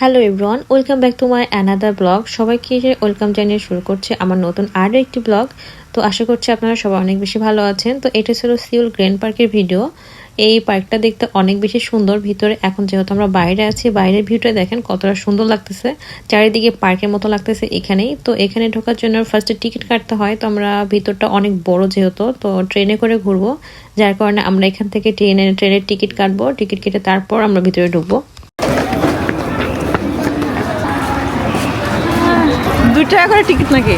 Hello everyone welcome back to my another blog সবাইকে welcome জানিয়ে শুরু করছে আমার নতুন আরও একটি ব্লগ তো আশা করছি আপনারা সবাই অনেক বেশি ভালো আছেন। তো এটা ছিল সিউল গ্র্যান্ড পার্কের ভিডিও। এই পার্কটা দেখতে অনেক বেশি সুন্দর ভিতরে। এখন যেহেতু আমরা বাইরে আছি, বাইরের ভিউটা দেখেন কতটা সুন্দর লাগতেছে। চারিদিকে পার্কের মতো লাগতেছে এখানেই। তো এখানে ঢোকার জন্য ফার্স্টে টিকিট কাটতে হয়। তো আমরা ভিতরটা অনেক বড় যেহেতু, তো ট্রেনে করে ঘুরবো। যার কারণে আমরা এখান থেকে ট্রেনে, ট্রেনের টিকিট কাটবো। টিকিট কেটে তারপর আমরা ভিতরে ঢুকবো। টাকা করে টিকিট নাকি?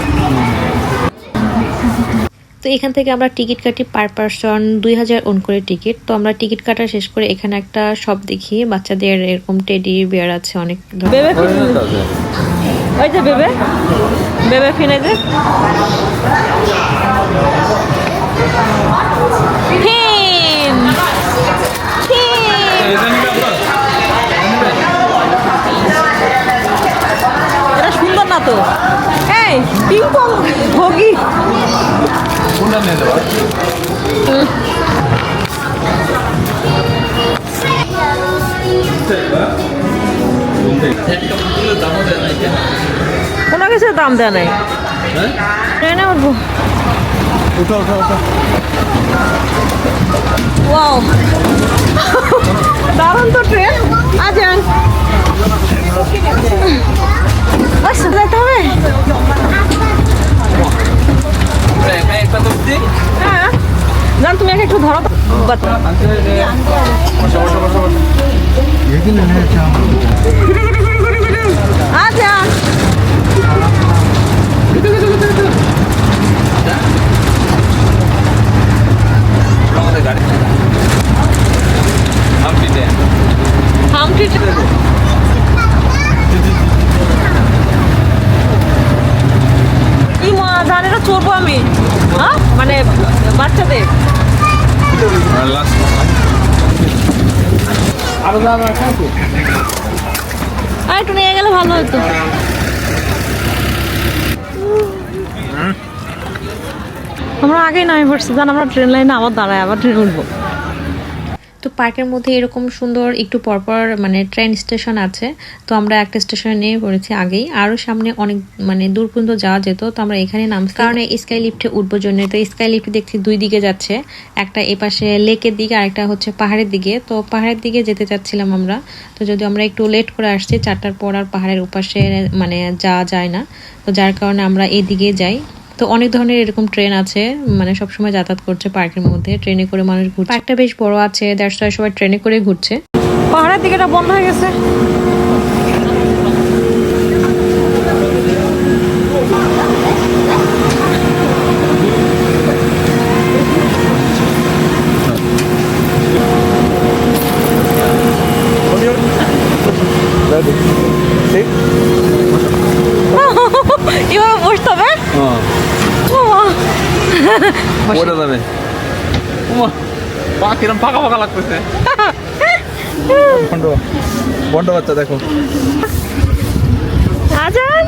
তো এখান থেকে আমরা টিকিট কাটি পার পারসন দুই হাজার ওন করে টিকিট। তো আমরা টিকিট কাটা শেষ করে এখানে একটা শপ দেখি। বাচ্চাদের এরকম টেডি বিয়ার আছে অনেক বেবে ফিন ওই যে বেবে। বেবে ফিনে যে ফিন। ফিন। এটা সুন্দর না তো? এই পিং পং ভোগি কোনো কিছুর দাম দেয় নাই ট্রেনে উঠবো ওয়াও তুমি আগে একটু ধরো। আচ্ছা। কি মা জানে চড়বো আমি। হ্যাঁ? মানে বাচ্চাদের। আর একটু নিয়ে গেলে ভালো হতো। আমরা আগেই নামি পড়ছি, জান আমরা ট্রেন লাইনে আবার দাঁড়ায়, আবার ট্রেন উঠবো। তো পার্কের মধ্যে এরকম সুন্দর একটু পরপর মানে ট্রেন স্টেশন আছে। তো আমরা একটা স্টেশনে নিয়ে পড়েছি আগেই। আরও সামনে অনেক মানে দূর পর্যন্ত যাওয়া যেত, তো আমরা এখানে নামছি। কারণ স্কাই লিফটে উঠবো জন্য, তো স্কাই লিফট দেখছি দুই দিকে যাচ্ছে। একটা এ পাশে লেকের দিকে, আরেকটা হচ্ছে পাহাড়ের দিকে। তো পাহাড়ের দিকে যেতে চাচ্ছিলাম আমরা। তো যদি আমরা একটু লেট করে আসছি, চারটার পর আর পাহাড়ের উপাসে মানে যাওয়া যায় না। তো যার কারণে আমরা এদিকে যাই। তো অনেক ধরনের এরকম ট্রেন আছে মানে সবসময় যাতায়াত করছে পার্কের মধ্যে ট্রেনে করে মানুষ ঘুরছে। পার্কটা বেশ বড় আছে দ্যাটস ওয়াই সবাই ট্রেনে করে ঘুরছে। পাহাড়ের দিকেটা বন্ধ হয়ে গেছে এবার বসতে হবে বাবা। পড়ে যাবে পা কিরম ফাঁকা ফাঁকা লাগতেছে। বন্ড বন্ড বাচ্চা দেখো। আজান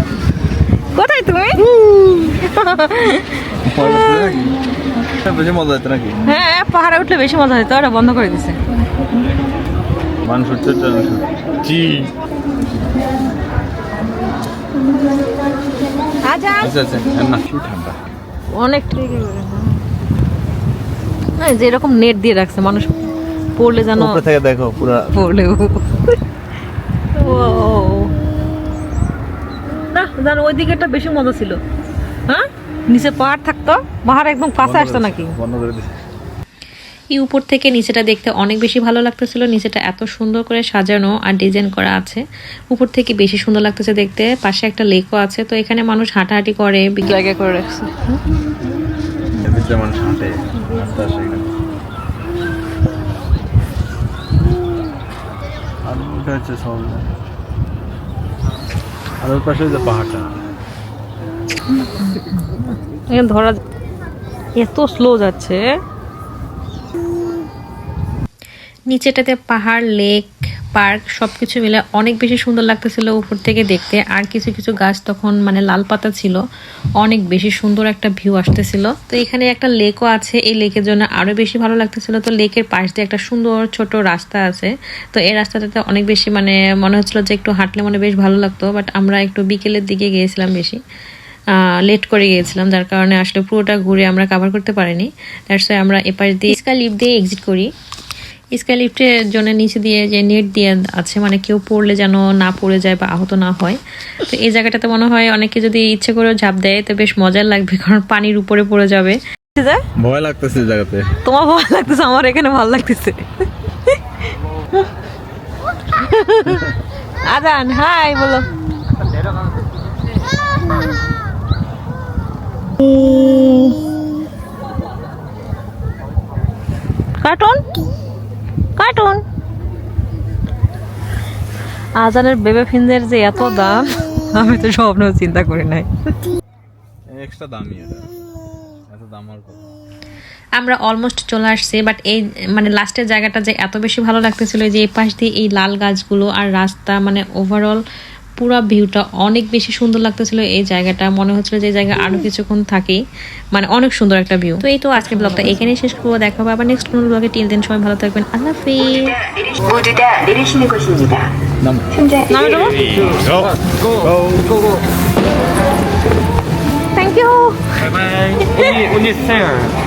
কোথায় তুমি? বেশি মজা হচ্ছে নাকি? হ্যাঁ পাহাড়ে উঠলে বেশি মজা হতো ওরা বন্ধ করে দিছে। মানুষ উঠছে জি। আজান আচ্ছা আচ্ছা হ্যাঁ, না কি ঠান্ডা। অনেক ট্রেকে হ্যাঁ যেরকম নেট দিয়ে রাখছে মানুষ পড়লে যেন উপরে থেকে দেখো পুরো পড়লে ও না জানো ওই দিকেটা বেশি মজা ছিল। হ্যাঁ? নিচে পাহাড় থাকতো পাহাড় একদম কাছে আসতো নাকি? বন্ধ করে দিছে। এই উপর থেকে নিচেটা দেখতে অনেক বেশি ভালো লাগতেছিল নিচেটা এত সুন্দর করে সাজানো আর ডিজাইন করা আছে। উপর থেকে বেশি সুন্দর লাগতেছে দেখতে পাশে একটা লেকও আছে তো এখানে মানুষ হাঁটাহাঁটি করে জায়গা করে রাখছে। মানুষ হাঁটে হাঁটতে আসে এখানে। আর ওটা হচ্ছে সব। আর ওর পাশে যে পাহাড়টা। ধরা এত স্লো যাচ্ছে। নিচেটাতে পাহাড় লেক পার্ক, সবকিছু মিলে অনেক বেশি সুন্দর লাগতেছিল উপর থেকে দেখতে। আর কিছু কিছু গাছ তখন মানে লাল পাতা ছিল, অনেক বেশি সুন্দর একটা ভিউ আসতেছিল। তো এখানে একটা লেকও আছে, এই লেকের জন্য আরও বেশি ভালো লাগতেছিল। তো লেকের পাশ দিয়ে একটা সুন্দর ছোট রাস্তা আছে। তো এই রাস্তাটাতে অনেক বেশি মানে মনে হচ্ছিল যে একটু হাঁটলে মনে বেশ ভালো লাগতো বাট আমরা একটু বিকেলের দিকে গিয়েছিলাম বেশি। লেট করে গিয়েছিলাম, যার কারণে আসলে পুরোটা ঘুরে আমরা কাভার করতে পারিনি। দ্যাটস আমরা এপাশ দিয়ে স্কাই লিফট দিয়ে এক্সিট করি। স্কাই লিফটের জন্য নিচে দিয়ে যে নেট দিয়ে আছে মানে কেউ পড়লে যেন না পড়ে যায় বা আহত না হয়। তো এই জায়গাটাতে মনে হয় অনেকে যদি ইচ্ছে করেও ঝাঁপ দেয় তো বেশ মজার লাগবে কারণ পানির উপরে পড়ে যাবে। ভয় লাগতেছে জায়গাতে। তোমার ভালো লাগতেছে আমার এখানে ভালো লাগতেছে। আজান হাই বলো। Cartoon cartoon? আজানের বেবে ফিনদের যে এত দাম আমি তো স্বপ্নেও চিন্তা করি নাই। এক্সট্রা দামি এটা। এত দাম আর কত? আমরা অলমোস্ট চলে আসছি বাট এই মানে লাস্টের জায়গাটা যে এত বেশি ভালো লাগতেছিল যে এই পাশ দিয়ে এই লাল গাছগুলো আর রাস্তা মানে ওভারঅল পুরো ভিউটা অনেক বেশি সুন্দর লাগতেছিল এই জায়গাটা। মনে হচ্ছিল যে এই জায়গায় আরও কিছুক্ষণ থাকি মানে অনেক সুন্দর একটা ভিউ তো এই তো আজকের ব্লগটা এখানেই শেষ করব দেখা হবে আবার নেক্সট কোনো ব্লগে টিল দিন সবাই ভালো থাকবেন আল্লাহ হাফিজ। Number. Number one? Go. Go. Go. Go. Thank you. Bye bye. only, only sir.